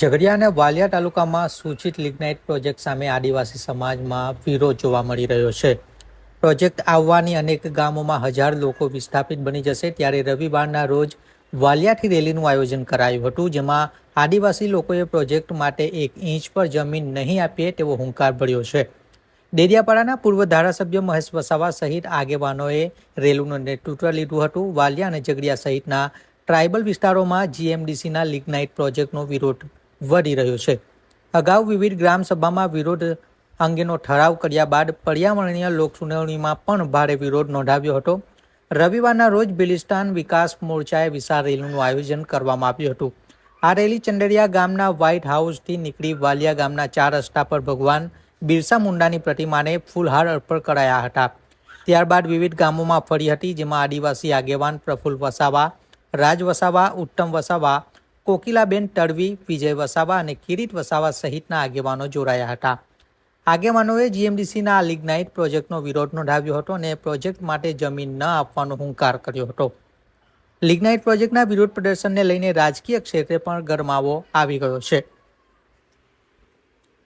ઝઘડિયા અને વાલિયા તાલુકામાં સૂચિત લિગ્નાઇટ પ્રોજેક્ટ સામે આદિવાસી સમાજમાં વિરોધ જોવા મળી રહ્યો છે. પ્રોજેક્ટ આવવાની અનેક ગામોમાં હજાર લોકો વિસ્થાપિત બની જશે ત્યારે રવિવારના રોજ વાલિયાથી રેલીનું આયોજન કરાયું હતું, જેમાં આદિવાસી લોકોએ પ્રોજેક્ટ માટે એક ઇંચ પર જમીન નહીં આપીએ તેવો હુંકાર ભર્યો છે. ડેડિયાપાડાના પૂર્વ ધારાસભ્ય મહેશ વસાવા સહિત આગેવાનોએ રેલીનું નેતૃત્વ લીધું હતું. વાલિયા અને ઝઘડિયા સહિતના ટ્રાઇબલ વિસ્તારોમાં જીએમડીસીના લિગ્નાઇટ પ્રોજેક્ટનો વિરોધ વધી રહ્યો છે. અગાઉ વિવિધ ગ્રામસભામાં વિરોધ અંગેનો ઠરાવ કર્યા બાદ પર્યાવરણીય લોકસુનાવણીમાં પણ ભારે વિરોધ નોંધાવ્યો હતો. રવિવારના રોજ બિલિસ્તાન વિકાસ મોરચાએ વિશાળ રેલીનું આયોજન કરવામાં આવ્યું હતું. આ રેલી ચંડરિયા ગામના વ્હાઇટ હાઉસથી નીકળી વાલિયા ગામના ચાર રસ્તા પર ભગવાન બિરસા મુંડાની પ્રતિમાને ફૂલહાર અર્પણ કરાયા હતા. ત્યારબાદ વિવિધ ગામોમાં ફરી હતી, જેમાં આદિવાસી આગેવાન પ્રફુલ્લ વસાવા, રાજ વસાવા, ઉત્તમ વસાવા કોકિલાબેન તડવી, વિજય વસાવા અને કિરીટ વસાવા સહિતના આગેવાનો જોડાયા હતા. આગેવાનોએ જીએમડીસીના આ લિગ્નાઇટ પ્રોજેક્ટનો વિરોધ નોંધાવ્યો હતો અને પ્રોજેક્ટ માટે જમીન ન આપવાનો હુંકાર કર્યો હતો. લિગ્નાઇટ પ્રોજેક્ટના વિરોધ પ્રદર્શનને લઈને રાજકીય ક્ષેત્રે પણ ગરમાવો આવી ગયો છે.